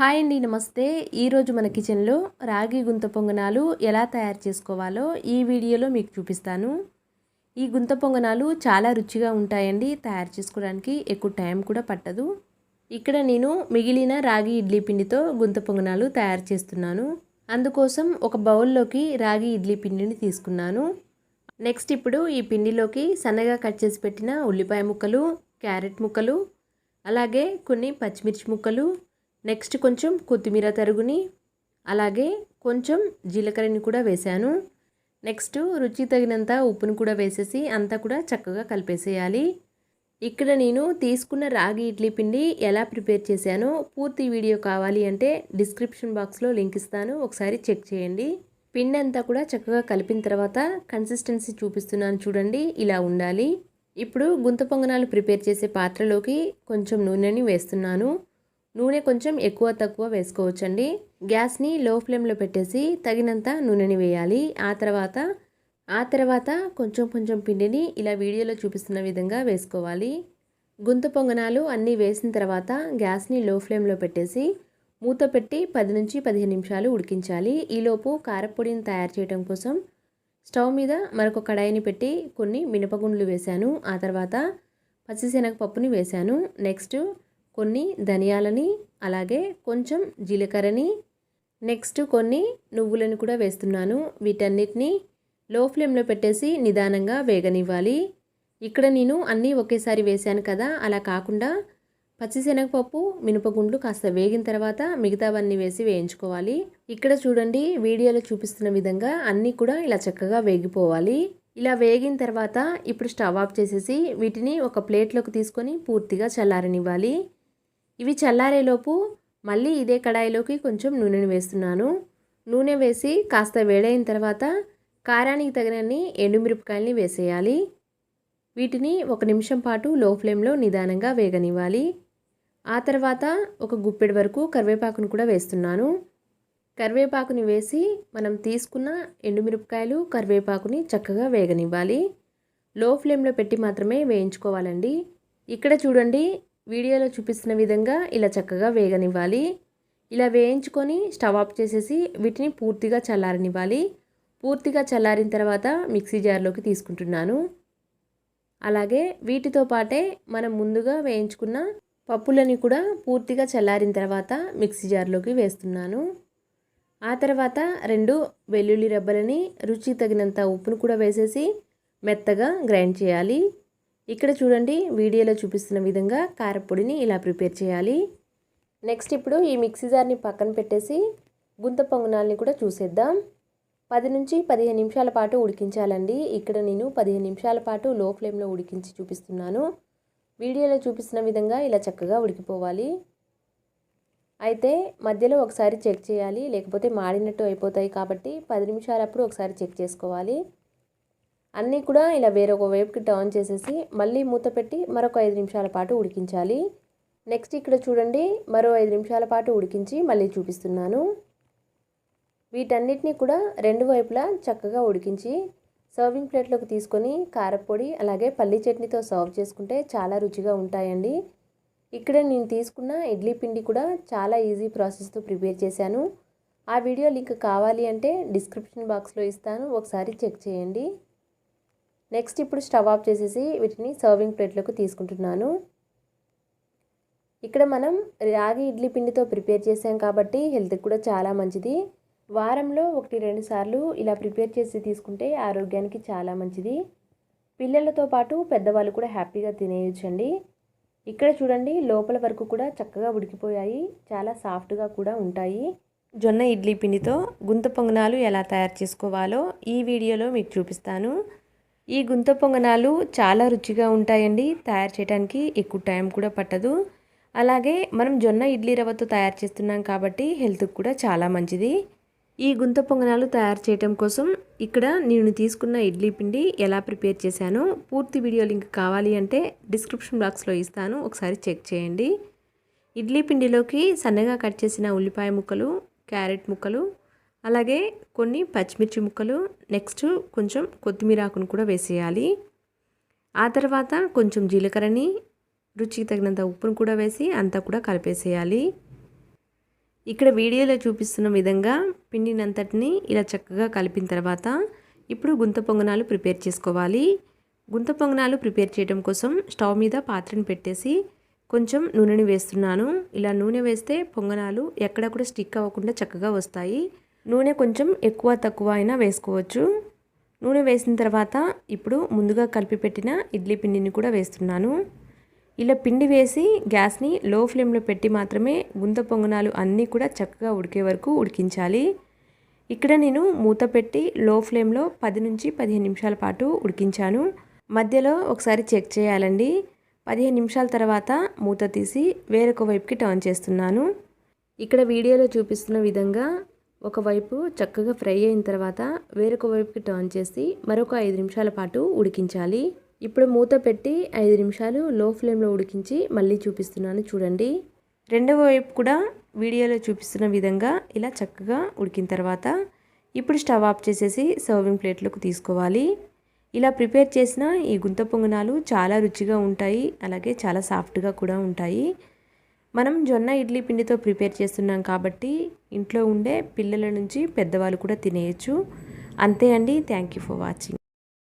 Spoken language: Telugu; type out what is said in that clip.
హాయ్ అండి నమస్తే. ఈరోజు మన కిచెన్లో రాగి గుంత పొంగనాలు ఎలా తయారు చేసుకోవాలో ఈ వీడియోలో మీకు చూపిస్తాను. ఈ గుంత పొంగనాలు చాలా రుచిగా ఉంటాయండి తయారు చేసుకోవడానికి ఎక్కువ టైం కూడా పట్టదు. ఇక్కడ నేను మిగిలిన రాగి ఇడ్లీ పిండితో గుంత పొంగనాలు తయారు చేస్తున్నాను. అందుకోసం ఒక బౌల్లోకి రాగి ఇడ్లీ పిండిని తీసుకున్నాను. నెక్స్ట్ ఇప్పుడు ఈ పిండిలోకి సన్నగా కట్ చేసి పెట్టిన ఉల్లిపాయ ముక్కలు క్యారెట్ ముక్కలు అలాగే కొన్ని పచ్చిమిర్చి ముక్కలు నెక్స్ట్ కొంచెం కొత్తిమీర తరుగుని అలాగే కొంచెం జీలకర్రని కూడా వేశాను. నెక్స్ట్ రుచి తగినంత ఉప్పును కూడా వేసేసి అంతా కూడా చక్కగా కలిపేసేయాలి. ఇక్కడ నేను తీసుకున్న రాగి ఇడ్లీ పిండి ఎలా ప్రిపేర్ చేశానో పూర్తి వీడియో కావాలి అంటే డిస్క్రిప్షన్ బాక్స్లో లింక్ ఇస్తాను. ఒకసారి చెక్ చేయండి. పిండి అంతా కూడా చక్కగా కలిపిన తర్వాత కన్సిస్టెన్సీ చూపిస్తున్నాను చూడండి ఇలా ఉండాలి. ఇప్పుడు గుంత పొంగనాలు ప్రిపేర్ చేసే పాత్రలోకి కొంచెం నూనెని వేస్తున్నాను. నూనె కొంచెం ఎక్కువ తక్కువ వేసుకోవచ్చండి. గ్యాస్ని లో ఫ్లేమ్లో పెట్టేసి తగినంత నూనెని వేయాలి. ఆ తర్వాత ఆ తర్వాత కొంచెం కొంచెం పిండిని ఇలా వీడియోలో చూపిస్తున్న విధంగా వేసుకోవాలి. గుంత పొంగనాలు అన్నీ వేసిన తర్వాత గ్యాస్ని లో ఫ్లేమ్లో పెట్టేసి మూత పెట్టి పది నుంచి పదిహేను నిమిషాలు ఉడికించాలి. ఈలోపు కారపొడిని తయారు చేయడం కోసం స్టవ్ మీద మరొక కడాయిని పెట్టి కొన్ని మినపగుండ్లు వేశాను. ఆ తర్వాత పచ్చిశనగపప్పుని వేశాను. నెక్స్ట్ కొన్ని ధనియాలని అలాగే కొంచెం జీలకర్రని. నెక్స్ట్ కొన్ని నువ్వులను కూడా వేస్తున్నాను. వీటన్నిటిని లో ఫ్లేమ్లో పెట్టేసి నిదానంగా వేగనివ్వాలి. ఇక్కడ నేను అన్నీ ఒకేసారి వేశాను కదా అలా కాకుండా పచ్చిశనగపప్పు మినపగుండ్లు కాస్త వేగిన తర్వాత మిగతావన్నీ వేసి వేయించుకోవాలి. ఇక్కడ చూడండి వీడియోలో చూపిస్తున్న విధంగా అన్నీ కూడా ఇలా చక్కగా వేగిపోవాలి. ఇలా వేగిన తర్వాత ఇప్పుడు స్టవ్ ఆఫ్ చేసేసి వీటిని ఒక ప్లేట్లోకి తీసుకొని పూర్తిగా చల్లారనివ్వాలి. ఇవి చల్లారేలోపు మళ్ళీ ఇదే కడాయిలోకి కొంచెం నూనెని వేస్తున్నాను. నూనె వేసి కాస్త వేడైన తర్వాత కారానికి తగినన్ని ఎండుమిరపకాయలని వేసేయాలి. వీటిని ఒక నిమిషం పాటు లో ఫ్లేమ్లో నిదానంగా వేగనివ్వాలి. ఆ తర్వాత ఒక గుప్పెడి వరకు కరివేపాకును కూడా వేస్తున్నాను. కరివేపాకుని వేసి మనం తీసుకున్న ఎండుమిరపకాయలు కరివేపాకుని చక్కగా వేగనివ్వాలి. లో ఫ్లేమ్లో పెట్టి మాత్రమే వేయించుకోవాలండి. ఇక్కడ చూడండి వీడియోలో చూపిస్తున్న విధంగా ఇలా చక్కగా వేగనివ్వాలి. ఇలా వేయించుకొని స్టవ్ ఆఫ్ చేసేసి వీటిని పూర్తిగా చల్లారనివ్వాలి. పూర్తిగా చల్లారిన తర్వాత మిక్సీ జార్లోకి తీసుకుంటున్నాను. అలాగే వీటితో పాటే మనం ముందుగా వేయించుకున్న పప్పులని కూడా పూర్తిగా చల్లారిన తర్వాత మిక్సీ జార్లోకి వేస్తున్నాను. ఆ తర్వాత రెండు వెల్లుల్లి రెబ్బలని రుచి తగినంత ఉప్పును కూడా వేసేసి మెత్తగా గ్రైండ్ చేయాలి. ఇక్కడ చూడండి వీడియోలో చూపిస్తున్న విధంగా కారపొడిని ఇలా ప్రిపేర్ చేయాలి. నెక్స్ట్ ఇప్పుడు ఈ మిక్సీ జార్ని పక్కన పెట్టేసి గుంత పొంగనాల్ని కూడా చూసేద్దాం. పది నుంచి పదిహేను నిమిషాల పాటు ఉడికించాలండి. ఇక్కడ నేను పదిహేను నిమిషాల పాటు లో ఫ్లేమ్లో ఉడికించి చూపిస్తున్నాను. వీడియోలో చూపిస్తున్న విధంగా ఇలా చక్కగా ఉడికిపోవాలి. అయితే మధ్యలో ఒకసారి చెక్ చేయాలి లేకపోతే మాడినట్టు అయిపోతాయి కాబట్టి పది నిమిషాలప్పుడు ఒకసారి చెక్ చేసుకోవాలి. అన్నీ కూడా ఇలా వేరొక వైపుకి టర్న్ చేసేసి మళ్ళీ మూత పెట్టి మరొక ఐదు నిమిషాల పాటు ఉడికించాలి. నెక్స్ట్ ఇక్కడ చూడండి మరో ఐదు నిమిషాల పాటు ఉడికించి మళ్ళీ చూపిస్తున్నాను. వీటన్నిటిని కూడా రెండు వైపులా చక్కగా ఉడికించి సర్వింగ్ ప్లేట్లోకి తీసుకొని కారపొడి అలాగే పల్లి చట్నీతో సర్వ్ చేసుకుంటే చాలా రుచిగా ఉంటాయండి. ఇక్కడ నేను తీసుకున్న ఇడ్లీ పిండి కూడా చాలా ఈజీ ప్రాసెస్తో ప్రిపేర్ చేశాను. ఆ వీడియో లింక్ కావాలి అంటే డిస్క్రిప్షన్ బాక్స్లో ఇస్తాను. ఒకసారి చెక్ చేయండి. నెక్స్ట్ ఇప్పుడు స్టవ్ ఆఫ్ చేసేసి వీటిని సర్వింగ్ ప్లేట్లోకి తీసుకుంటున్నాను. ఇక్కడ మనం రాగి ఇడ్లీ పిండితో ప్రిపేర్ చేసాం కాబట్టి హెల్త్కి కూడా చాలా మంచిది. వారంలో ఒకటి రెండు సార్లు ఇలా ప్రిపేర్ చేసి తీసుకుంటే ఆరోగ్యానికి చాలా మంచిది. పిల్లలతో పాటు పెద్దవాళ్ళు కూడా హ్యాపీగా తినేయచ్చండి. ఇక్కడ చూడండి లోపల వరకు కూడా చక్కగా ఉడికిపోయాయి. చాలా సాఫ్ట్గా కూడా ఉంటాయి. జొన్న ఇడ్లీ పిండితో గుంత పొంగనాలు ఎలా తయారు చేసుకోవాలో ఈ వీడియోలో మీకు చూపిస్తాను. ఈ గుంత పొంగనాలు చాలా రుచిగా ఉంటాయండి. తయారు చేయడానికి ఎక్కువ టైం కూడా పట్టదు. అలాగే మనం జొన్న ఇడ్లీ రవ్వతో తయారు చేస్తున్నాం కాబట్టి హెల్త్కి కూడా చాలా మంచిది. ఈ గుంత పొంగనాలు తయారు చేయటం కోసం ఇక్కడ నేను తీసుకున్న ఇడ్లీ పిండి ఎలా ప్రిపేర్ చేశానో పూర్తి వీడియో లింక్ కావాలి అంటే డిస్క్రిప్షన్ బాక్స్లో ఇస్తాను. ఒకసారి చెక్ చేయండి. ఇడ్లీ పిండిలోకి సన్నగా కట్ చేసిన ఉల్లిపాయ ముక్కలు క్యారెట్ ముక్కలు అలాగే కొన్ని పచ్చిమిర్చి ముక్కలు నెక్స్ట్ కొంచెం కొత్తిమీర ఆకును కూడా వేసేయాలి. ఆ తర్వాత కొంచెం జీలకర్రని రుచికి తగినంత ఉప్పును కూడా వేసి అంతా కూడా కలిపేసేయాలి. ఇక్కడ వీడియోలో చూపిస్తున్న విధంగా పిండినంతటిని ఇలా చక్కగా కలిపిన తర్వాత ఇప్పుడు గుంత పొంగనాలు ప్రిపేర్ చేసుకోవాలి. గుంత పొంగనాలు ప్రిపేర్ చేయడం కోసం స్టవ్ మీద పాత్రను పెట్టేసి కొంచెం నూనెని వేస్తున్నాను. ఇలా నూనె వేస్తే పొంగనాలు ఎక్కడ కూడా స్టిక్ అవ్వకుండా చక్కగా వస్తాయి. నూనె కొంచెం ఎక్కువ తక్కువ అయినా వేసుకోవచ్చు. నూనె వేసిన తర్వాత ఇప్పుడు ముందుగా కలిపి పెట్టిన ఇడ్లీ పిండిని కూడా వేస్తున్నాను. ఇలా పిండి వేసి గ్యాస్ని లో ఫ్లేమ్లో పెట్టి మాత్రమే గుంత పొంగనాలు అన్నీ కూడా చక్కగా ఉడికే వరకు ఉడికించాలి. ఇక్కడ నేను మూత పెట్టి లో ఫ్లేమ్లో పది నుంచి పదిహేను నిమిషాల పాటు ఉడికించాను. మధ్యలో ఒకసారి చెక్ చేయాలండి. పదిహేను నిమిషాల తర్వాత మూత తీసి వేరొక వైపుకి టర్న్ చేస్తున్నాను. ఇక్కడ వీడియోలో చూపిస్తున్న విధంగా ఒకవైపు చక్కగా ఫ్రై అయిన తర్వాత వేరొక వైపుకి టర్న్ చేసి మరొక ఐదు నిమిషాల పాటు ఉడికించాలి. ఇప్పుడు మూత పెట్టి ఐదు నిమిషాలు లో ఫ్లేమ్లో ఉడికించి మళ్ళీ చూపిస్తున్నాను చూడండి. రెండవ వైపు కూడా వీడియోలో చూపిస్తున్న విధంగా ఇలా చక్కగా ఉడికిన తర్వాత ఇప్పుడు స్టవ్ ఆఫ్ చేసేసి సర్వింగ్ ప్లేట్లోకి తీసుకోవాలి. ఇలా ప్రిపేర్ చేసిన ఈ గుంత పొంగనాలు చాలా రుచిగా ఉంటాయి అలాగే చాలా సాఫ్ట్గా కూడా ఉంటాయి. మనం జొన్న ఇడ్లీ పిండితో ప్రిపేర్ చేస్తున్నాం కాబట్టి ఇంట్లో ఉండే పిల్లల నుంచి పెద్దవాళ్ళు కూడా తినేయచ్చు. అంతే అండి. Thank you for watching